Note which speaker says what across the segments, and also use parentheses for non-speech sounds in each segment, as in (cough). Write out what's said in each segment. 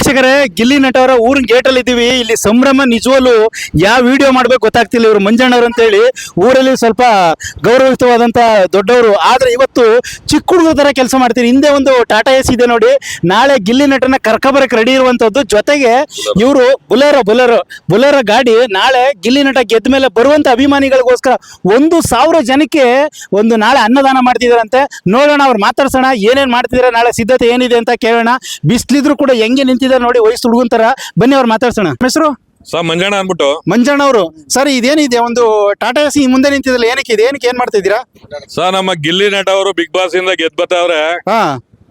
Speaker 1: ವೀಕ್ಷಕರೇ, ಗಿಲ್ಲಿ ನಟ ಅವರ ಊರಿನ ಗೇಟ್ ಅಲ್ಲಿ ಇದ್ದೀವಿ ಇಲ್ಲಿ ಸಂಭ್ರಮ ನಿಜವಲ್ಲೂ ಯಾವ ವಿಡಿಯೋ ಮಾಡ್ಬೇಕು ಗೊತ್ತಾಗ್ತಿಲ್ಲ ಇವರು ಮಂಜಣ್ಣವ್ರು ಅಂತ ಹೇಳಿ ಊರಲ್ಲಿ ಸ್ವಲ್ಪ ಗೌರವಿತವಾದಂತ ದೊಡ್ಡವರು. ಆದ್ರೆ ಇವತ್ತು ಚಿಕ್ಕ ಹುಡುಗರ ತರ ಕೆಲಸ ಮಾಡ್ತೀರಿ ಹಿಂದೆ ಒಂದು ಟಾಟಾ ಎಸ್ ಇದೆ ನೋಡಿ. ನಾಳೆ ಗಿಲ್ಲಿ ನಟನ ಕರ್ಕೊಬರಕ್ ರೆಡಿ ಇರುವಂತದ್ದು. ಜೊತೆಗೆ ಇವರು ಬುಲೆರೋ ಬುಲೆರೋ ಬುಲೆರೋ ಗಾಡಿ ನಾಳೆ ಗಿಲ್ಲಿ ನಟ ಗೆದ್ದ ಮೇಲೆ ಬರುವಂತ ಅಭಿಮಾನಿಗಳಿಗೋಸ್ಕರ ಒಂದು ಸಾವಿರ ಜನಕ್ಕೆ ಒಂದು ನಾಳೆ ಅನ್ನದಾನ ಮಾಡ್ತಿದಾರಂತೆ. ನೋಡೋಣ, ಅವ್ರು ಮಾತಾಡ್ಸೋಣ, ಏನೇನ್ ಮಾಡ್ತಿದಾರೆ, ನಾಳೆ ಸಿದ್ಧತೆ ಏನಿದೆ ಅಂತ ಕೇಳೋಣ. ಬಿಸ್ಲಿದ್ರು ಕೂಡ ಹೆಂಗೆ ನಿಂತಿದ್ದಾರೆ ನೋಡಿ ವಯಸ್ಸು ಹುಡುಗಂತಾರ ಬನ್ನಿ ಅವ್ರು ಮಾತಾಡ್ಸೋಣ. ಹೆಸರು?
Speaker 2: ಸರ್ ಮಂಜಣ್ಣ ಅನ್ಬಿಟ್ಟು
Speaker 1: ಮಂಜಣ್ಣ ಅವರು. ಸರ್ ಇದೇನಿದೆ ಒಂದು ಟಾಟಾ ಎಸಿ ಮುಂದೆ ನಿಂತಿದ್ರೆ ಏನಕ್ಕೆ ಇದೆ? ಏನಕ್ಕೆ ಏನ್ ಮಾಡ್ತಿದ್ದೀರಾ?
Speaker 2: ಸರ್ ನಮ್ಮ ಗಿಲ್ಲಿ ನಟ ಅವರು ಬಿಗ್ ಬಾಸ್ ಇಂದ ಗೆದ್ ಬರ್ತಾವ್ರೆ.
Speaker 1: ಹಾ.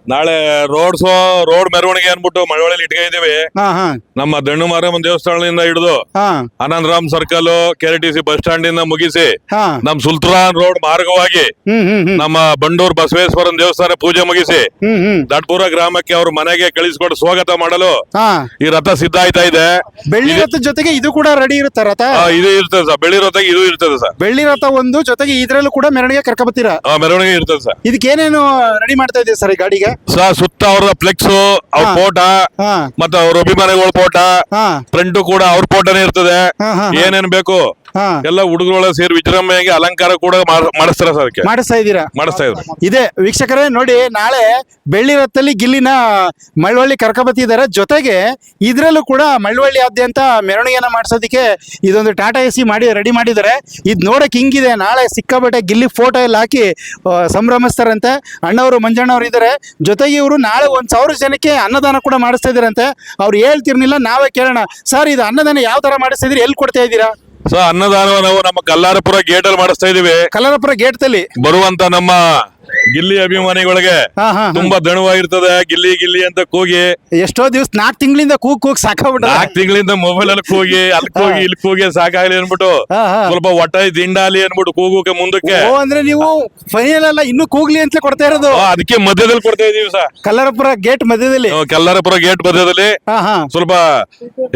Speaker 2: ನಾಳೆ ರೋಡ್ ಸೋ ರೋಡ್ ಮೆರವಣಿಗೆ ಅನ್ಬಿಟ್ಟು ಮಳವಳ್ಳಿ ಇಟ್ಕೊಂಡಿದೀವಿ
Speaker 1: ಹಾ ಹಾ.
Speaker 2: ನಮ್ಮ ದಣ್ಣು ಮಾರಮ್ಮನ ದೇವಸ್ಥಾನದಿಂದ ಹಿಡಿದು
Speaker 1: ಹಾ.
Speaker 2: Anandaram circle K T C bus stand ಇಂದ ಮುಗಿಸಿ
Speaker 1: ಹಾ.
Speaker 2: ನಮ್ ಸುಲ್ತಾನ್ ರೋಡ್ ಮಾರ್ಗವಾಗಿ
Speaker 1: ಹ್ಮ್ ಹ್ಮ್ ಹ್ಮ್.
Speaker 2: ನಮ್ಮ ಬಂಡೂರ್ ಬಸವೇಶ್ವರನ ದೇವಸ್ಥಾನ ಪೂಜೆ ಮುಗಿಸಿ
Speaker 1: ಹ್ಮ್ ಹ್ಮ್.
Speaker 2: ದಟ್ಪುರ ಗ್ರಾಮಕ್ಕೆ ಅವ್ರ ಮನೆಗೆ ಕಳಿಸ್ಕೊಂಡು ಸ್ವಾಗತ ಮಾಡಲು
Speaker 1: ಹಾ.
Speaker 2: ಈ ರಥ ಸಿದ್ಧ ಆಯ್ತಾ ಇದೆ?
Speaker 1: ಬೆಳ್ಳಿ ರಥ ಜೊತೆಗೆ ಇದು ಕೂಡ ರೆಡಿ ಇರುತ್ತೆ ರಥ?
Speaker 2: ಆ, ಇದು ಇರ್ತದೆ ಸರ್. ಬೆಳ್ಳಿ ರಥ ಇದು ಇರ್ತದೆ ಸರ್.
Speaker 1: ಬೆಳ್ಳಿ ರಥ ಒಂದು ಜೊತೆಗೆ ಇದ್ರಲ್ಲೂ ಕೂಡ ಮೆರವಣಿಗೆ ಕರ್ಕೊಬತ್ತೀರಾ
Speaker 2: ಆ, ಮೆರವಣಿಗೆ ಇರ್ತದೆ ಸರ್.
Speaker 1: ಇದಕ್ಕೆ ಏನೇನು ರೆಡಿ ಮಾಡ್ತಾ ಇದೀವಿ ಸರ್ ಈ ಗಾಡಿಗೆ?
Speaker 2: ಸರ್ ಸುತ್ತ ಅವ್ರ ಫ್ಲೆಕ್ಸ್ ಅವ್ರ ಫೋಟ ಮತ್ತೆ ಅವ್ರ ಅಭಿಮಾನಿಗಳ ಫೋಟೋ ಫ್ರಂಟ್ ಕೂಡ ಅವ್ರ ಫೋಟೋನೇ ಇರ್ತದೆ. ಏನೇನ್ ಬೇಕು?
Speaker 1: ಹಾ.
Speaker 2: ಎಲ್ಲ ಹುಡುಗರೊಳಗೆ ಸೇರಿ ವಿಜೃಂಭಣೆಗೆ ಅಲಂಕಾರ ಕೂಡ ಮಾಡ್- ಮಾಡಿಸ್ತಾರೆ ಸರ್ ಅದಕ್ಕೆ.
Speaker 1: ಮಾಡಿಸ್ತಾ ಇದೀರಾ
Speaker 2: ಮಾಡಿಸ್ತಾ ಇದ್ರು
Speaker 1: ಇದೆ ವೀಕ್ಷಕರೇ ನೋಡಿ ನಾಳೆ ಬೆಳ್ಳಿ ರಥದಲ್ಲಿ ಗಿಲ್ಲಿನ ಮಳ್ವಳ್ಳಿ ಕರ್ಕೊಬತ್ತಿದ್ದಾರೆ ಜೊತೆಗೆ ಇದ್ರಲ್ಲೂ ಕೂಡ ಮಳವಳ್ಳಿಯಾದ್ಯಂತ ಮೆರವಣಿಗೆನ ಮಾಡಿಸೋದಕ್ಕೆ ಇದೊಂದು ಟಾಟಾ ಎಸಿ ಮಾಡಿ ರೆಡಿ ಮಾಡಿದ್ದಾರೆ. ಇದು ನೋಡಕ್ ಹಿಂಗಿದೆ. ನಾಳೆ ಸಿಕ್ಕಾಬಟ್ಟೆ ಗಿಲ್ಲಿ ಫೋಟೋ ಎಲ್ಲ ಹಾಕಿ ಆ, ಸಂಭ್ರಮಿಸ್ತಾರಂತೆ. ಅಣ್ಣವರು ಮಂಜಣ್ಣವ್ರು ಇದ್ದಾರೆ. ಜೊತೆಗೆ ಇವರು ನಾಳೆ ಒಂದ್ ಸಾವಿರ ಜನಕ್ಕೆ ಅನ್ನದಾನ ಕೂಡ ಮಾಡಿಸ್ತಾ ಇದಾರಂತೆ ಅವ್ರು ಹೇಳ್ತಿರ್ಲಿಲ್ಲ ನಾವೇ ಕೇಳೋಣ. ಸರ್ ಇದು ಅನ್ನದಾನ ಯಾವ ತರ ಮಾಡಿಸ್ತಾ ಇದ್ದೀರಿ? ಎಲ್ಲಿ ಕೊಡ್ತಾ ಇದ್ದೀರಾ?
Speaker 2: ಸೊ ಅನ್ನದಾನ ನಾವು ನಮ್ಮ ಕಲ್ಲಾರಪುರ ಗೇಟ್ ಅಲ್ಲಿ ಮಾಡಿಸ್ತಾ ಇದೀವಿ.
Speaker 1: ಗೇಟ್ ತಲ್ಲಿ
Speaker 2: ಬರುವಂತ ನಮ್ಮ ಗಿಲ್ಲಿ ಅಭಿಮಾನಿಗಳಿಗೆ
Speaker 1: ಹಾ ಹಾ ಹಾ.
Speaker 2: ತುಂಬಾ ದಣವಾಗಿರ್ತದೆ ಗಿಲ್ಲಿ ಗಿಲ್ಲಿ ಅಂತ ಕೂಗಿ.
Speaker 1: ಎಷ್ಟೋ ದಿವಸ ನಾಲ್ಕು ತಿಂಗಳಿಂದ ಕೂಗ್ ಕೂಗ್ ಸಾಕಾಗ್ಬಿಟ್ಟು
Speaker 2: ನಾಲ್ಕು ತಿಂಗಳಿಂದ ಮೊಬೈಲ್ ಅಲ್ಲಿ ಕೂಗಿ ಅಲ್ಲಿ ಕೂಗಿ ಇಲ್ಲಿ ಕೂಗಿ ಸಾಕಾಗ್ಲಿ ಅನ್ಬಿಟ್ಟು
Speaker 1: ಹಾ, ಹಾ.
Speaker 2: ಸ್ವಲ್ಪ ಒಟ್ಟ ದಿಂಡಾಲಿ ಅನ್ಬಿಟ್ಟು ಕೂಗೋಕೆ ಮುಂದಕ್ಕೆ.
Speaker 1: ಓ ಅಂದ್ರೆ ನೀವು ಫೈನಲ್ ಅಲ್ಲ ಇನ್ನು ಕೂಗ್ಲಿ ಅಂತ ಕೊಡ್ತಾ ಇರೋದು?
Speaker 2: ಆ, ಅದಕ್ಕೆ ಮಧ್ಯದಲ್ಲಿ ಕೊಡ್ತಾ ಇದೀವಿ ಸರ್.
Speaker 1: ಕಲ್ಲರಪುರ ಗೇಟ್ ಮಧ್ಯದಲ್ಲಿ.
Speaker 2: ಕಲ್ಲಾರಪುರ ಗೇಟ್ ಮಧ್ಯದಲ್ಲಿ.
Speaker 1: ಹಾ ಹಾ.
Speaker 2: ಸ್ವಲ್ಪ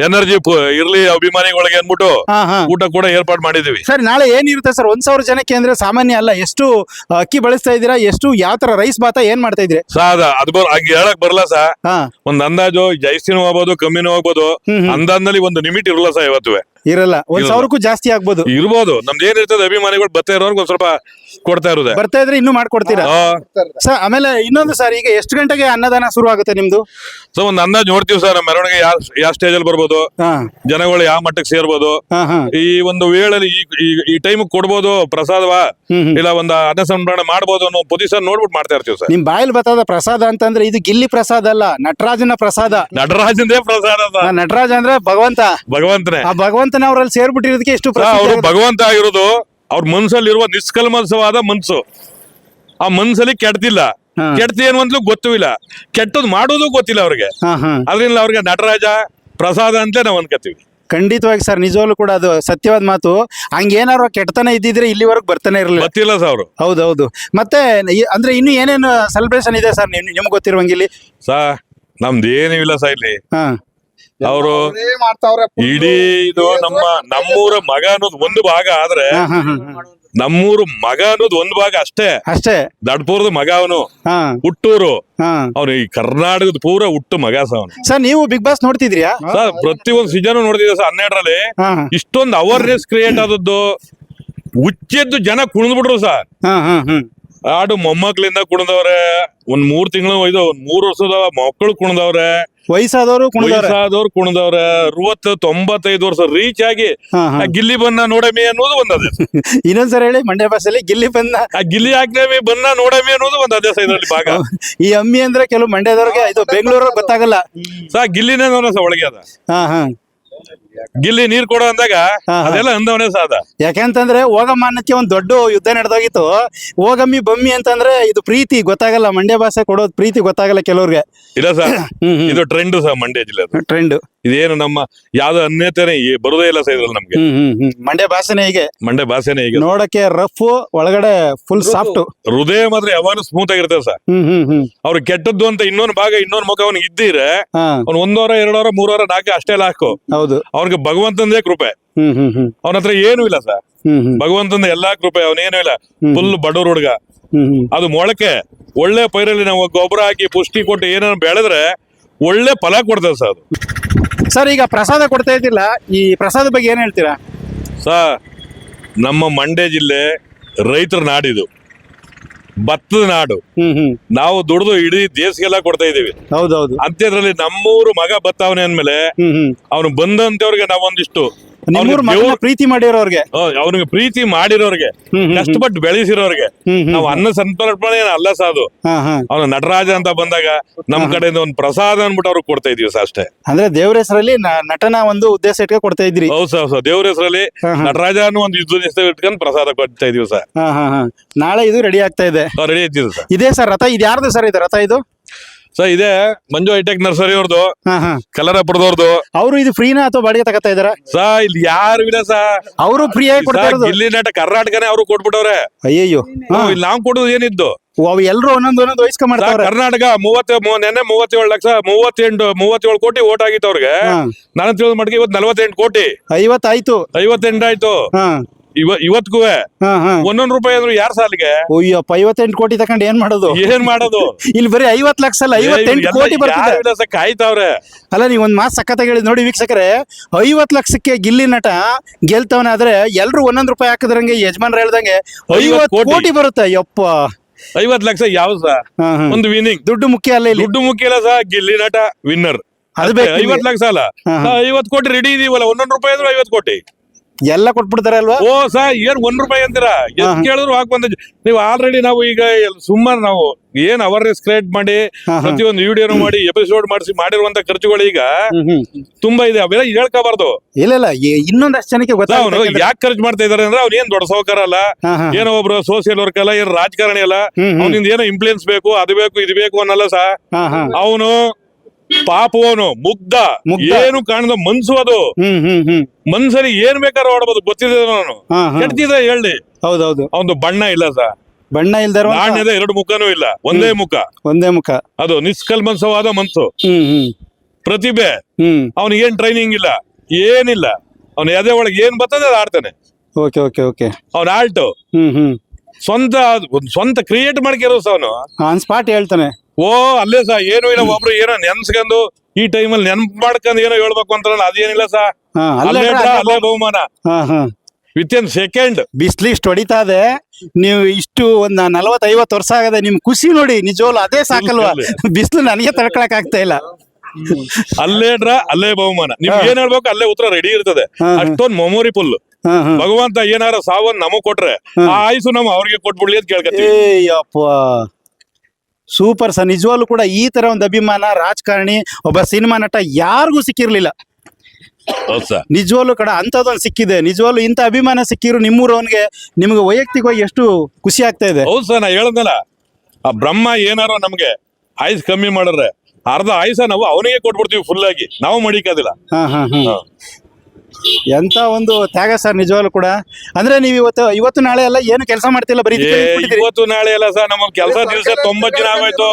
Speaker 2: ಎನರ್ಜಿ ಇರ್ಲಿ ಅಭಿಮಾನಿಗಳಿಗೆ ಅನ್ಬಿಟ್ಟು
Speaker 1: ಹಾ ಹಾ.
Speaker 2: ಊಟ ಕೂಡ ಏರ್ಪಾಡು ಮಾಡಿದೀವಿ
Speaker 1: ಸರ್ ನಾಳೆ ಏನಿರುತ್ತೆ ಸರ್? ಒಂದ್ ಸಾವಿರ ಜನಕ್ಕೆ ಅಂದ್ರೆ ಸಾಮಾನ್ಯ ಅಲ್ಲ ಎಷ್ಟು ಆ, ಅಕ್ಕಿ ಬಳಸ್ತಾ ಇದ್ದೀರಾ? ಎಷ್ಟು ಯಾವ ತರ ರೈಸ್ ಬಾತ ಏನ್ ಮಾಡ್ತಾ ಇದ್ರಿ?
Speaker 2: ಸರ್ ಅದ ಬರ್ ಹೇಳಕ್ ಬರಲ್ಲ ಸರ್
Speaker 1: ಹಾ.
Speaker 2: ಒಂದ್ ಅಂದಾಜು ಜಾಸ್ತಿನೂ ಹೋಗ್ಬೋದು ಕಮ್ಮಿನೂ ಹೋಗ್ಬೋದು. ಅಂದಾಜ್ನಲ್ಲಿ ಒಂದು ಲಿಮಿಟ್ ಇರಲ್ಲ ಸರ್ ಇವತ್ತು
Speaker 1: ಇರಲ್ಲ. ಒಂದ್. ಸಾವಿರಕ್ಕೂ ಜಾಸ್ತಿ ಆಗ್ಬೋದು.
Speaker 2: ಇರ್ಬೋದು. ನಮ್ದು ಏನಿರ್ತದೆ ಅಭಿಮಾನಿಗಳು ಬರ್ತಾ ಇರೋರ್ಗೆ ಒಂದ್ ಸ್ವಲ್ಪ ಕೊಡ್ತಾ ಇರೋದೆ.
Speaker 1: ಬರ್ತಾ ಇದ್ರೆ ಇನ್ನೂ ಮಾಡ್ಕೊಡ್ತೀರಾ? ಸರ್ ಆಮೇಲೆ ಇನ್ನೊಂದು ಸರ್ ಈಗ ಎಷ್ಟು ಗಂಟೆಗೆ ಅನ್ನದಾನ ಶುರು ಆಗುತ್ತೆ ನಿಮ್ದು?
Speaker 2: ಸೊ ಒಂದ್ ಅಂದಾಜ್ ನೋಡ್ತೀವಿ ಸರ್ ನಮ್ಮ ಮೆರವಣಿಗೆ ಯಾವ ಯಾವ ಸ್ಟೇಜ್ ಅಲ್ಲಿ ಬರ್ಬೋದು. ಜನಗಳು ಯಾವ ಮಟ್ಟಕ್ಕೆ ಸೇರ್ಬೋದು. ಈ ಒಂದು ವೇಳೆ ಈ- ಟೈಮ್ ಕೊಡ್ಬೋದು ಪ್ರಸಾದವಾ? ಇಲ್ಲ ಒಂದ್ ಅನ್ನ ಸಂಭ್ರಮಣೆ ಮಾಡ್ಬೋದು ಅನ್ನೋ ಪೊಸಿಷನ್ ನೋಡ್ಬಿಟ್ಟು ಮಾಡ್ತಾ ಇರ್ತೀವಿ ಸರ್.
Speaker 1: ನಿಮ್ ಬಾಯಲ್ಲಿ ಬರ್ತದ ಪ್ರಸಾದ ಅಂತಂದ್ರೆ ಇದು ಗಿಲ್ಲಿ ಪ್ರಸಾದ ಅಲ್ಲ ನಟರಾಜನ ಪ್ರಸಾದ.
Speaker 2: ನಟರಾಜಂದೇ ಪ್ರಸಾದ
Speaker 1: ನಟರಾಜ್ ಅಂದ್ರೆ ಭಗವಂತ.
Speaker 2: ಭಗವಂತನೇ.
Speaker 1: ಆ ಭಗವಂತನ ಅವರಲ್ಲಿ ಸೇರ್ಬಿಟ್ಟಿರೋದಕ್ಕೆ ಎಷ್ಟು
Speaker 2: ಅವರು ಭಗವಂತ ಆಗಿರೋದು ಅವ್ರ ಮನ್ಸಲ್ಲಿರುವ ನಿಷ್ಕಲ್ಮಸವಾದ ಮನ್ಸು. ಆ ಮನ್ಸಲ್ಲಿ ಕೆಡ್ತಿಲ್ಲ. ಕೆಡ್ತಿ ಏನು ಅಂತಲೂ ಗೊತ್ತೂ ಇಲ್ಲ. ಕೆಟ್ಟದ್ ಮಾಡೋದು ಗೊತ್ತಿಲ್ಲ ಅವ್ರಿಗೆ. ಅದರಿಂದ ಅವ್ರಿಗೆ ನಟರಾಜ ಪ್ರಸಾದ ಅಂತ ನಾವ್ ಅನ್ಕೋತೀವಿ
Speaker 1: ಖಂಡಿತವಾಗಿ ಸರ್ ನಿಜವಾಗ್ಲೂ ಕೂಡ ಅದು ಸತ್ಯವಾದ ಮಾತು. ಹಂಗೇನಾರು ಕೆಟ್ಟತನ ಇದ್ದಿದ್ರೆ ಇಲ್ಲಿವರೆಗೂ ಬರ್ತಾನೆ ಇರಲಿಲ್ಲ.
Speaker 2: ಗೊತ್ತಿಲ್ಲ ಸರ್ ಅವರು.
Speaker 1: ಹೌದೌದು. ಮತ್ತೆ ಅಂದ್ರೆ ಇನ್ನು ಏನೇನು ಸೆಲೆಬ್ರೇಷನ್ ಇದೆ ಸರ್ ನಿಮ್ ನಿಮ್ಗೆ ಗೊತ್ತಿರುವಂಗಿಲ್ಲಿ? ಸರ್
Speaker 2: ಸಾ ನಮ್ದು ಏನೂ ಇಲ್ಲ ಸರ್ ಇಲ್ಲಿ.
Speaker 1: ಹಾ.
Speaker 2: ಅವರು ಇಡೀ ಇದು ನಮ್ಮ ನಮ್ಮೂರ ಮಗ ಅನ್ನೋದು ಒಂದು ಭಾಗ ಆದ್ರೆ. ನಮ್ಮೂರು ಮಗ ಅನ್ನೋದು ಒಂದು ಭಾಗ ಅಷ್ಟೇ.
Speaker 1: ಅಷ್ಟೇ.
Speaker 2: ದಡ್ಪುರದ ಮಗ ಅವನು. ಹುಟ್ಟೂರು. ಅವನು ಈ ಕರ್ನಾಟಕದ ಪೂರ ಹುಟ್ಟು ಮಗ ಸ ಅವನು.
Speaker 1: ಸರ್ ನೀವು ಬಿಗ್ ಬಾಸ್ ನೋಡ್ತಿದ್ರಿಯಾ?
Speaker 2: ಸರ್ ಪ್ರತಿಯೊಂದು ಸೀಸನ್ ನೋಡ್ತಿದ್ದೆ ಸರ್ ಹನ್ನೆರಡರಲ್ಲಿ. ಇಷ್ಟೊಂದು ಅವೇರ್ನೆಸ್ ಕ್ರಿಯೇಟ್ ಆದದ್ದು ಹುಚ್ಚೆದ್ದು ಜನ ಕುಣಿದ್ಬಿಟ್ರು ಸರ್.
Speaker 1: ಹಾ ಹಾ ಹಾ.
Speaker 2: ಆಡು ಮೊಮ್ಮಕ್ಳಿಂದ ಕುಣಿದವ್ರೆ ಒಂದ್ ಮೂರ್ ತಿಂಗಳು ಇದು ಒಂದ್ ಮೂರ್ ವರ್ಷದ ಮಕ್ಕಳು ಕುಣಿದವ್ರೆ.
Speaker 1: ವಯಸ್ಸಾದವರು ಕುಣಿದವ್ರೆ.
Speaker 2: ವಯಸ್ಸಾದವ್ರು ಕುಣದವ್ರ ಅರವತ್ತು ತೊಂಬತ್ತೈದು ವರ್ಷ ರೀಚ್ ಆಗಿ
Speaker 1: ಹಾ ಹಾ.
Speaker 2: ಆ ಗಿಲ್ಲಿ ಬನ್ನ ನೋಡಮಿ ಅನ್ನೋದು ಒಂದ್ ಅದೇ (laughs)
Speaker 1: ಇನ್ನೊಂದ್ಸರಿ ಹೇಳಿ ಮಂಡ್ಯ ಭಾಷೆಯಲ್ಲಿ ಗಿಲ್ಲಿ ಬಂದ
Speaker 2: ಆ ಗಿಲ್ಲಿ ಹಾಕ್ನಮಿ ಬನ್ನ ನೋಡಮಿ ಅನ್ನೋದು ಒಂದ್ ಅದೇ ಇದರಲ್ಲಿ ಭಾಗ.
Speaker 1: ಈ ಅಮ್ಮಿ ಅಂದ್ರೆ ಕೆಲವು ಮಂಡ್ಯದವ್ರಿಗೆ ಇದು ಬೆಂಗಳೂರು ಗೊತ್ತಾಗಲ್ಲ.
Speaker 2: ಸಾ ಗಿಲ್ಲಿನೇ ನೋಡ ಸಾ ಒಳಗೆ ಅದ.
Speaker 1: ಹಾ ಹಾ.
Speaker 2: ಗಿಲ್ಲಿ ನೀರ್ ಕೊಡೋ ಅಂದಾಗ
Speaker 1: ಹಾ, ಹಾ.
Speaker 2: ಅದೆಲ್ಲ ಅಂದವನೇ ಸಾದ.
Speaker 1: ಯಾಕೆಂತಂದ್ರೆ ಹೋಗಮ್ಮ ಅನ್ನಕ್ಕೆ ಒಂದ್ ದೊಡ್ಡ ಯುದ್ಧ ನಡೆದೋಗಿತ್ತು. ಹೋಗಮ್ಮಿ ಬಮ್ಮಿ ಅಂತಂದ್ರೆ ಇದು ಪ್ರೀತಿ ಗೊತ್ತಾಗಲ್ಲ ಮಂಡ್ಯ ಭಾಷೆ ಕೊಡೋದು ಪ್ರೀತಿ ಗೊತ್ತಾಗಲ್ಲ ಕೆಲವ್ರಿಗೆ.
Speaker 2: ಇಲ್ಲ ಸರ್
Speaker 1: ಹ್ಮ್ ಹ್ಮ್.
Speaker 2: ಇದು ಟ್ರೆಂಡ್ ಸರ್ ಮಂಡ್ಯ ಜಿಲ್ಲೆ
Speaker 1: ಟ್ರೆಂಡ್
Speaker 2: ಇದೇನು ನಮ್ಮ ಯಾವ್ದು ಅನ್ಯತೆನೆ ಈ- ಬರೋದೇ ಇಲ್ಲ ಸರ್ ಇದ್ರಲ್ಲಿ ನಮ್ಗೆ
Speaker 1: ಮಂಡ್ಯ ಭಾಷೆನೇ ಹೀಗೆ.
Speaker 2: ಮಂಡ್ಯ ಭಾಷೆನೇ ಈಗ
Speaker 1: ನೋಡಕ್ಕೆ ರಫ್ ಒಳಗಡೆ ಫುಲ್ ಸಾಫ್ಟ್
Speaker 2: ಹೃದಯ ಮಾತ್ರ ಯಾವಾಗ ಸ್ಮೂತ್ ಆಗಿರ್ತದೆ ಸರ್.
Speaker 1: ಹ್ಮ್ ಹ್ಮ್ ಹ್ಮ್.
Speaker 2: ಅವ್ರು ಕೆಟ್ಟದ್ದು ಅಂತ ಇನ್ನೊಂದು ಭಾಗ ಇನ್ನೊಂದು ಮುಖ ಅವ್ನಿಗೆ ಇದ್ದೀರೆ
Speaker 1: ಹಾ.
Speaker 2: ಅವ್ನು ಒಂದವರ ಎರಡವರ ಮೂರವರ ನಾಲ್ಕು ಅಷ್ಟೇ ಹಾಕು.
Speaker 1: ಹೌದು.
Speaker 2: ಅವ್ನಿಗೆ ಭಗವಂತಂದೇ ಕೃಪೆ.
Speaker 1: ಹ್ಮ್ ಹ್ಮ್ ಹ್ಮ್.
Speaker 2: ಅವನ ಹತ್ರ ಏನೂ ಇಲ್ಲ ಸರ್.
Speaker 1: ಹ್ಮ್ ಹ್ಮ್.
Speaker 2: ಭಗವಂತಂದ ಎಲ್ಲಾ ಕೃಪೆ ಅವನೇನು ಇಲ್ಲ. ಫುಲ್ ಬಡವ್ರ ಹುಡುಗ.
Speaker 1: ಹ್ಮ್ ಹ್ಮ್.
Speaker 2: ಅದು ಮೊಳಕೆ ಒಳ್ಳೆ ಪೈರಲ್ಲಿ ನಾವು ಗೊಬ್ಬರ ಹಾಕಿ ಪುಷ್ಟಿ ಕೊಟ್ಟು ಏನೇನು ಬೆಳೆದ್ರೆ ಒಳ್ಳೆ ಫಲ ಕೊಡ್ತದೆ ಸರ್ ಅದು.
Speaker 1: ಸರ್ ಈಗ ಪ್ರಸಾದ ಕೊಡ್ತಾ ಇದ್ದಿಲ್ಲ. ಈ ಪ್ರಸಾದ ಬಗ್ಗೆ ಏನು ಹೇಳ್ತೀರಾ?
Speaker 2: ಸರ್ ನಮ್ಮ ಮಂಡ್ಯ ಜಿಲ್ಲೆ ರೈತರ ನಾಡಿದು. ಭತ್ತದ ನಾಡು. ನಾವು ದುಡಿದು ಇಡೀ ದೇಶಕ್ಕೆಲ್ಲ ಕೊಡ್ತಾ ಇದೀವಿ
Speaker 1: ಹೌದೌದು.
Speaker 2: ಅಂತ್ಯದ್ರಲ್ಲಿ ನಮ್ಮೂರು ಮಗ ಬತ್ತಾವನೆ ಅಂದ್ಮೇಲೆ ಅವನು ಬಂದಂತವ್ರಿಗೆ ನಾವೊಂದಿಷ್ಟು
Speaker 1: ನಿಮ್ಮೂರ್ ಮಗನ ಪ್ರೀತಿ ಮಾಡಿರೋರ್ಗೆ.
Speaker 2: ಅವ್ರಿಗೆ ಪ್ರೀತಿ ಮಾಡಿರೋರ್ಗೆ. ಕಷ್ಟಪಟ್ಟು ಬೆಳೆಸಿರೋರ್ಗೆ. ನಾವು ಅನ್ನ ಸಂತರ್ಪಣೆ ಅಲ್ಲ
Speaker 1: ಸಾಧು
Speaker 2: ಅವ್ನ ನಟರಾಜ ಅಂತ ಬಂದಾಗ ನಮ್ ಕಡೆಯಿಂದ ಒಂದು ಪ್ರಸಾದ ಅನ್ಬಿಟ್ಟು ಅವ್ರಿಗೆ ಕೊಡ್ತಾ ಇದೀವಿ ಅಷ್ಟೇ.
Speaker 1: ಅಂದ್ರೆ ದೇವ್ರ ಹೆಸರಲ್ಲಿ ನಟನ ಒಂದು ಉದ್ದೇಶ ಇಟ್ಕೊಂಡು ಕೊಡ್ತಾ ಇದ್ರಿ.
Speaker 2: ಹೌದು ಸರ್ ಸರ್. ದೇವ್ರ ಹೆಸರಲ್ಲಿ. ನಟರಾಜ ಅನ್ನೋ ಒಂದು ಯುದ್ಧ ದಿವಸ ಇಟ್ಕೊಂಡು ಪ್ರಸಾದ ಕೊಡ್ತಾ ಇದೀವಿ ಸರ್.
Speaker 1: ನಾಳೆ ಇದು ರೆಡಿ ಆಗ್ತಾ ಇದೆ.
Speaker 2: ರೆಡಿ ಇದ್ದೀವಿ ಸರ್.
Speaker 1: ಇದೇ ಸರ್ ರಥ ಇದು ಯಾರ್ದು ಸರ್ ಇದು? ರಥ ಇದು?
Speaker 2: ಸರ್ ಇದೇ ಮಂಜು ಹೈಟೆಕ್ ನರ್ಸರಿ ಅವ್ರದ್ದು
Speaker 1: ಹಾ ಹಾ. ಅವರು ಇದು ಫ್ರೀನಾ ಅಥವಾ ಬಾಡಿಗೆ ತಗತಾ ಇದಾರ
Speaker 2: ಸಾ ಇಲ್ಲಿ ಯಾರು ಇಲ್ಲ ಸಾ
Speaker 1: ಅವರು ಫ್ರೀ ಆಗಿ ಕೊಡ್ತಾ ಇರೋದು.
Speaker 2: ಇಲ್ಲಿ ನಟ ಕರ್ನಾಟಕನೇ ಅವ್ರು ಕೊಟ್ಬಿಟ್ಟವ್ರೆ.
Speaker 1: ಅಯ್ಯಯ್ಯೋ. ಹಾ.
Speaker 2: ನಾವು ಇಲ್ಲಿ ನಾವು ಕೊಡೋದು ಏನಿದ್ದು?
Speaker 1: ಅವ್ ಎಲ್ರು ಒಂದೊಂದು ಒಂದೊಂದು ವಹಿಸ್ಕೊಂಡ್
Speaker 2: ಸಾ,
Speaker 1: ಮಾಡ್ತಾವ್ರೆ.
Speaker 2: ಕರ್ನಾಟಕ ಮೂವತ್ತ ಮೂ- ನೆನ್ನೆ ಮೂವತ್ತೇಳು ಲಕ್ಷ ಮೂವತ್ತೆಂಟು ಮೂವತ್ತೇಳು ಕೋಟಿ ಓಟ್ ಆಗಿತ್ತು ಅವ್ರಿಗೆ.
Speaker 1: ಹಾ.
Speaker 2: ನಾನು ತಿಳಿದ ಮಟ್ಟಿಗೆ ಇವತ್ತು ನಲವತ್ತೆಂಟು ಕೋಟಿ.
Speaker 1: ಐವತ್ತಾಯ್ತು.
Speaker 2: ಐವತ್ತೆಂಟಾಯ್ತು.
Speaker 1: ಹಾ.
Speaker 2: ಇವ ಇವತ್ಗೂ ಒಂದೊಂದ್ ರೂಪಾಯಿ ಆದ್ರೂ ಯಾರ ಸಾಲಿಗೆ?
Speaker 1: ಅಯ್ಯಪ್ಪ ಐವತ್ತೆಂಟು ಕೋಟಿ ತಕೊಂಡ್ ಏನ್ ಮಾಡೋದು?
Speaker 2: ಏನ್ ಮಾಡೋದು?
Speaker 1: ಇಲ್ಲಿ ಬರೀ ಐವತ್ ಲಕ್ಷ ಅಲ್ಲ ಐವತ್ತೆಂಟು ಕೋಟಿ ಬರ್ತದೆ.
Speaker 2: ಕಾಯ್ತಾವ್ರೆ?
Speaker 1: ಅಲ್ಲ ನೀವು ಒಂದ್ ಮಾತು ಸಖತ್ತಾಗಿ ಹೇಳಿದ್ ನೋಡಿ ವೀಕ್ಷಕರೇ ಐವತ್ ಲಕ್ಷಕ್ಕೆ ಗಿಲ್ಲಿ ನಟ ಗೆಲ್ತವನ ಆದ್ರೆ ಎಲ್ರು ಒಂದೊಂದ್ ರೂಪಾಯಿ ಹಾಕದ್ರಂಗೆ ಯಜಮಾನ್ರು ಹೇಳ್ದಂಗೆ ಐವತ್
Speaker 2: ಕೋಟಿ.
Speaker 1: ಬರುತ್ತೆ ಯಪ್ಪ.
Speaker 2: ಐವತ್ ಲಕ್ಷ ಯಾವ. ಒಂದು ವಿನಿಂಗ್
Speaker 1: ದುಡ್ಡು ಮುಖ್ಯ ಅಲ್ಲ ಇಲ್ಲಿ.
Speaker 2: ದುಡ್ಡು ಮುಖ್ಯ ಇಲ್ಲ ಸಾ ಗಿಲ್ಲಿ ನಟ ವಿನ್ನರ್
Speaker 1: ಅದು.
Speaker 2: ಐವತ್ ಲಕ್ಷ ಅಲ್ಲ. ಐವತ್ ಕೋಟಿ ರೆಡಿ ಇದೀವಲ್ಲ ಒಂದೊಂದ್ ರೂಪಾಯಿ ಅಂದ್ರೆ ಐವತ್ ಕೋಟಿ.
Speaker 1: ಎಲ್ಲ ಕೊಟ್ಬಿಡ್ತಾರೆ ಅಲ್ವಾ
Speaker 2: ಓ ಸಾ ಏನ್ ಒಂದ್ ರೂಪಾಯಿ ಅಂತೀರಾ ಎಷ್ಟ್ ಕೇಳಿದ್ರು ಹಾಕ್ ಬಂದ ನೀವು ಆಲ್ರೆಡಿ ನಾವು ಈಗ ಸುಮ್ಮನೆ ನಾವು ಏನ್ ಅವೇರ್ನೆಸ್ ಕ್ರಿಯೇಟ್ ಮಾಡಿ. ಪ್ರತಿಯೊಂದು ವಿಡಿಯೋನು ಮಾಡಿ ಎಪಿಸೋಡ್ ಮಾಡಿಸಿ ಮಾಡಿರುವಂತ ಖರ್ಚುಗಳು ಈಗ. ತುಂಬಾ ಇದೆ ಅವೆಲ್ಲ ಹೇಳ್ಕೋಬಾರ್ದು
Speaker 1: ಇಲ್ಲ ಇಲ್ಲ ಇನ್ನೊಂದಷ್ಟು ಜನಕ್ಕೆ ಗೊತ್ತಾಗ
Speaker 2: ಯಾಕೆ ಖರ್ಚು ಮಾಡ್ತಾ ಇದಾರೆ ಅಂದ್ರೆ ಅವ್ರು ಏನ್ ದೊಡ್ಡ ಸೌಕರ್ಯ ಅಲ್ಲ. ಏನೋ ಒಬ್ರು ಸೋಷಿಯಲ್ ವರ್ಕ್ ಅಲ್ಲ ಏನ್ ರಾಜಕಾರಣಿ ಅಲ್ಲ. ಅವನಿಂದ ಏನೋ ಇಂಪ್ಲೂಯೆನ್ಸ್ ಬೇಕು ಅದು ಬೇಕು ಇದು ಬೇಕು ಅನ್ನಲ್ಲ ಸಾ. ಅವನು ಪಾಪವನು ಮುಗ್ಧ. ಏನು ಕಾಣದ ಮನ್ಸು ಅದು. ಮನ್ಸರಿ ಏನ್ ಬೇಕಾದ್ರೂ ಓಡಬಹುದು ಗೊತ್ತಿದೆ ನಾನು. ಕೆಡ್ತಿದ್ರೆ ಹೇಳಿ
Speaker 1: ಹೌದೌದು.
Speaker 2: ಅವನು ಬಣ್ಣ ಇಲ್ಲ ಸರ್
Speaker 1: ಬಣ್ಣ ಇಲ್ದಾರ
Speaker 2: ನಾಣ್ಯದ ಎರಡು ಮುಖನೂ ಇಲ್ಲ. ಒಂದೇ ಮುಖ.
Speaker 1: ಒಂದೇ ಮುಖ.
Speaker 2: ಅದು ನಿಷ್ಕಲ್ಮಸವಾದ ಮನ್ಸು. ಪ್ರತಿಭೆ. ಅವನಿಗೆ ಏನ್ ಟ್ರೈನಿಂಗ್ ಇಲ್ಲ. ಏನಿಲ್ಲ. ಅವನ ಎದೆ ಒಳಗೆ ಏನ್ ಬರ್ತದೆ ಅದು ಆಡ್ತಾನೆ.
Speaker 1: Okay okay okay.
Speaker 2: ಅವನ ಆಲ್ಟು.
Speaker 1: ಹ್ಮ್ ಹ್ಮ್.
Speaker 2: ಸ್ವಂತ ಸ್ವಂತ ಕ್ರಿಯೇಟ್ ಮಾಡ್ಕಿರೋ ಅವನು.
Speaker 1: ಆನ್ ಸ್ಪಾಟ್ ಹೇಳ್ತಾನೆ.
Speaker 2: ಓ ಅಲ್ಲೇ ಸಾ ಏನು ಇಲ್ಲ ಒಬ್ರು ಏನೋ ನೆನ್ಸ್ಕೊಂಡು ಈ ಟೈಮಲ್ಲಿ ನೆನ್ಪ್ ಮಾಡ್ಕೊಂಡು ಏನೋ ಹೇಳ್ಬೇಕು ಅಂತಾರಲ್ಲ ಅದೇನಿಲ್ಲ ಸಾ. ಅಲ್ಲೇ
Speaker 1: ಅಲ್ಲೇ
Speaker 2: ಬಹುಮಾನ. ವಿತ್ ಇನ್ ಸೆಕೆಂಡ್
Speaker 1: ಬಿಸಿಲು ಇಷ್ಟು ಹೊಡಿತಾ ಇದೆ ನೀವು ಇಷ್ಟು ಒಂದ್ ನಲವತ್ತೈವತ್ತು ವರ್ಷ ಆಗದೆ ನಿಮ್ ಖುಷಿ ನೋಡಿ ನಿಜವಲ್ಲ ಅದೇ ಸಾಕಲ್ವಾ? ಬಿಸಿಲು ನನಗೆ ತಡ್ಕೊಳಕ್ ಆಗ್ತಾ ಇಲ್ಲ.
Speaker 2: ಅಲ್ಲೇ ಡ್ರಾ ಅಲ್ಲೇ ಬಹುಮಾನ. ನಿಮ್ಗೆ ಏನ್ ಹೇಳ್ಬೇಕು ಅಲ್ಲೇ ಉತ್ತರ ರೆಡಿ ಇರ್ತದೆ. ಅಷ್ಟೊಂದ್ ಮೆಮೊರಿ ಫುಲ್ ಭಗವಂತ ಏನಾರ ಸಾವನ್ ನಮಗ್ ಕೊಟ್ರೆ ಆ ಆಯ್ಸು ನಮ್ ಅವ್ರಿಗೆ ಕೊಟ್ಬಿಡ್ಲಿ ಅಂತ ಕೇಳ್ಕತ್ತೀವಿ.
Speaker 1: Super sir. ನಿಜವಾಗ್ಲೂ ಕೂಡ ಈ ತರ ಒಂದು ಅಭಿಮಾನ ರಾಜಕಾರಣಿ ಒಬ್ಬ ಸಿನಿಮಾ ನಟ ಯಾರಿಗೂ ಸಿಕ್ಕಿರ್ಲಿಲ್ಲ. ನಿಜವಾಗ್ಲೂ ಕಡ ಅಂತದೊಂದು ಸಿಕ್ಕಿದೆ. ನಿಜವಾಗ್ಲೂ ಇಂಥ ಅಭಿಮಾನ ಸಿಕ್ಕಿರು ನಿಮ್ಮೂರವನ್ಗೆ ನಿಮ್ಗೆ ವೈಯಕ್ತಿಕವಾಗಿ ಎಷ್ಟು ಖುಷಿ ಆಗ್ತಾ ಇದೆ?
Speaker 2: ಹೌದು ಸರ್ ನಾ ಹೇಳದ್ನಲ್ಲ ಆ ಬ್ರಹ್ಮ ಏನಾರ ನಮ್ಗೆ ಆಯ್ಸ್ ಕಮ್ಮಿ ಮಾಡಿದ್ರೆ ಅರ್ಧ ಆಯ್ಸ ನಾವು ಅವನಿಗೆ ಕೊಟ್ಬಿಡ್ತೀವಿ ಫುಲ್ ಆಗಿ. ನಾವು ಮಡಿಕೋದಿಲ್ಲ.
Speaker 1: ಎಂತ ಒಂದು ತ್ಯಾಗ ಸರ್ ನಿಜವಾಗ್ಲು ಕೂಡ. ಅಂದ್ರೆ ನೀವು ಇವತ್ತು ಇವತ್ತು ನಾಳೆ ಎಲ್ಲ ಏನು ಕೆಲಸ ಮಾಡ್ತಿಲ್ಲ ಬರೀ ಇದಕ್ಕೆ.
Speaker 2: ಇವತ್ತು ನಾಳೆ ಎಲ್ಲ ಸರ್ ನಮ್ಮ ಕೆಲಸ ದಿವಸ ತೊಂಬತ್ ದಿನ ಆಗೋಯ್ತು.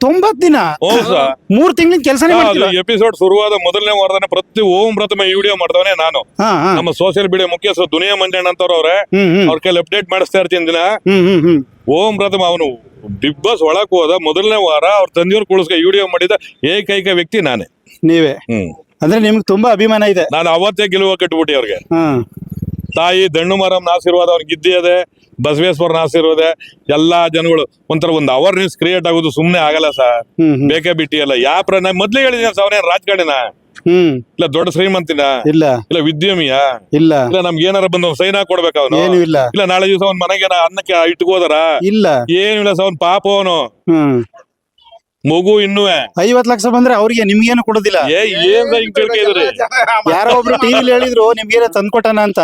Speaker 1: ತೊಂಬತ್ ದಿನ?
Speaker 2: ಹೌದ್ ಸರ್.
Speaker 1: ಮೂರ್ ತಿಂಗಳಿನ ಕೆಲಸನೇ ಮಾಡ್ತಿಲ್ಲ
Speaker 2: ಎಪಿಸೋಡ್ ಶುರುವಾದ ಮೊದಲನೇ ವಾರದಾನೆ ಪ್ರತಿ ಓಂ ಪ್ರಥಮ ಈ ವಿಡಿಯೋ ಮಾಡ್ದವನೇ ನಾನು.
Speaker 1: ಹಾ ಹಾ.
Speaker 2: ನಮ್ಮ ಸೋಷಿಯಲ್ ಮೀಡಿಯಾ ಮುಖ್ಯಸ್ಥರು ದುನಿಯಾ ಮಂಜಣ್ಣ ಅಂತವ್ರು ಅವ್ರೆ.
Speaker 1: ಹ್ಮ್ ಹ್ಮ್.
Speaker 2: ಅವ್ರ ಕೈಲಿ ಅಪ್ಡೇಟ್ ಮಾಡಿಸ್ತಾ ಇರ್ತೀನಿ ದಿನ.
Speaker 1: ಹ್ಮ್ ಹ್ಮ್ ಹ್ಮ್.
Speaker 2: ಓಂ ಪ್ರಥಮ ಅವನು ಬಿಗ್ ಬಾಸ್ ಒಳಕ್ ಹೋದ ಮೊದಲನೇ ವಾರ ಅವ್ರ ತಂದೆಯವ್ರು ಕುಳಿಸ್ಕ ವಿಡಿಯೋ ಮಾಡಿದ ಏಕೈಕ ವ್ಯಕ್ತಿ ನಾನೇ.
Speaker 1: ನೀವೇ.
Speaker 2: ಹ್ಮ್.
Speaker 1: ಅಂದ್ರೆ ನಿಮ್ಗೆ ತುಂಬಾ ಅಭಿಮಾನ ಇದೆ.
Speaker 2: ನಾನು ಅವತ್ತೇ ಗೆಲುವ ಕಟ್ಬಿಟ್ಟಿ ಅವ್ರಿಗೆ. ತಾಯಿ ದಣ್ಣು ಮರಂ ಆಶೀರ್ವಾದ ಅವ್ರಿಗೆ ಅದೇ ಬಸವೇಶ್ವರನ ಆಶೀರ್ವಾದ ಎಲ್ಲಾ ಜನಗಳು ಒಂಥರ ಒಂದು ಅವೇರ್ನೆಸ್ ಕ್ರಿಯೇಟ್ ಆಗೋದು ಸುಮ್ನೆ ಆಗಲ್ಲ ಸರ್
Speaker 1: ಹ್ಮ್ ಹ್ಮ್.
Speaker 2: ಬೇಕೇ ಬಿಟ್ಟಿ ಅಲ್ಲ ಯಾ ಪ್ರ ನಾ ಮೊದ್ಲೇ ಹೇಳಿದೀನಿ ಸರ್ ಅವನೇನ್ ರಾಜಕಾರಣಿನ?
Speaker 1: ಹ್ಮ್.
Speaker 2: ಇಲ್ಲ ದೊಡ್ಡ ಶ್ರೀಮಂತಿನ?
Speaker 1: ಇಲ್ಲ.
Speaker 2: ಇಲ್ಲ ವಿದ್ಯಮಿಯ?
Speaker 1: ಇಲ್ಲ.
Speaker 2: ಇಲ್ಲ ನಮ್ಗೆ ಏನಾರ ಬಂದು ಸೈನ್ ಹಾಕೊಡ್ಬೇಕು ಅವನು?
Speaker 1: ಏನು ಇಲ್ಲ.
Speaker 2: ಇಲ್ಲ ನಾಳೆ ದಿವಸ ಅವ್ನ ಮನೆಗೆ ಅನ್ನಕ್ಕೆ ಇಟ್ಕೋದಾರ?
Speaker 1: ಇಲ್ಲ.
Speaker 2: ಏನು ಇಲ್ಲ ಸರ್ ಅವ್ನ ಪಾಪ ಅವನು.
Speaker 1: ಹ್ಮ್.
Speaker 2: ಮಗು ಇನ್ನೂ
Speaker 1: ಐವತ್ ಲಕ್ಷ ಬಂದ್ರೆ ಅವ್ರಿಗೆ ನಿಮ್ಗೇನು ಕೊಡೋದಿಲ್ಲ? ಯಾರೋ ಒಬ್ರು ಟಿವಿಲಿ ಹೇಳಿದ್ರು ನಿಮ್ಗೇನ ತಂದ್ಕೊಟ್ಟಾನ ಅಂತ?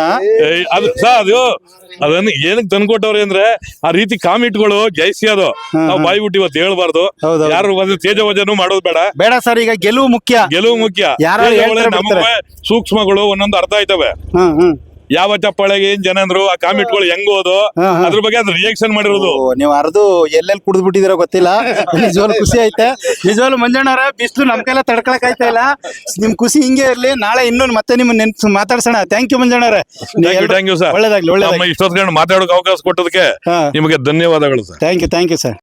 Speaker 2: ಅದು ಅದು ಅದನ್ನ ಏನಕ್ ತಂದ್ಕೊಟ್ಟವ್ರಿ ಅಂದ್ರೆ ಆ ರೀತಿ ಕಾಮಿಟ್ಗಳು ಜೈಸಿ ಅದು. ನಾವು ಬಾಯಿ ಬಿಟ್ಟು ಇವತ್ತು ಹೇಳ್ಬಾರ್ದು.
Speaker 1: ಯಾರು
Speaker 2: ಯಾರು ತೇಜ ವಜನು ಮಾಡೋದು ಬೇಡ.
Speaker 1: ಬೇಡ ಸರ್ ಈಗ ಗೆಲುವು ಮುಖ್ಯ.
Speaker 2: ಗೆಲುವು ಮುಖ್ಯ.
Speaker 1: ಯಾರು
Speaker 2: ತೇಜವಜನ ಸೂಕ್ಷ್ಮಗಳು ಒಂದೊಂದು ಅರ್ಥ ಆಯ್ತವೆ.
Speaker 1: ಹ್ಮ್ ಹ್ಮ್.
Speaker 2: ಯಾವ ಚಪ್ಪಾಳೆಗೆ ಏನ್ ಜನ ಅಂದ್ರು ಆ ಕಾಮಿಟ್ಗಳು ಹೆಂಗ್ ಹೋದು
Speaker 1: ಹಾ, ಹಾ.
Speaker 2: ಅದ್ರ ಬಗ್ಗೆ ಅದ್ರ ರಿಯಾಕ್ಷನ್ ಮಾಡಿರೋದು.
Speaker 1: ಓ, ನೀವು ಅರ್ದು ಎಲ್ಲೆಲ್ಲಿ ಕುಡಿದು ಬಿಟ್ಟಿದಿರೋ ಗೊತ್ತಿಲ್ಲ. ನಿಜವಾಗ್ಲು ಖುಷಿ ಐತೆ. ನಿಜವಾಗ್ಲು ಮಂಜಣ್ಣವ್ರ ಬಿಸ್ಲು ನಮ್ ಕೈಲ ತಡ್ಕೊಳಕ್ ಆಯ್ತಾ ಇಲ್ಲ. ನಿಮ್ ಖುಷಿ ಹಿಂಗೆ ಇರ್ಲಿ ನಾಳೆ ಇನ್ನೊಂದು ಮತ್ತೆ ನಿಮ್ ನೆನ್ಸ್ ಮಾತಾಡ್ಸೋಣ. Thank you ಮಂಜಣ್ಣವ್ರೆ
Speaker 2: thank you thank you sir
Speaker 1: ಒಳ್ಳೇದಾಗ್ಲಿ
Speaker 2: ನಮ್ಮ
Speaker 1: ಒಳ್ಳೇದಾಗ್ಲಿ
Speaker 2: ಇಷ್ಟೊತ್ಕೊಂಡು ಮಾತಾಡೋಕೆ ಅವಕಾಶ ಕೊಟ್ಟದಕ್ಕೆ
Speaker 1: ಹಾ.
Speaker 2: ನಿಮಗೆ ಧನ್ಯವಾದಗಳು sir
Speaker 1: thank you thank you sir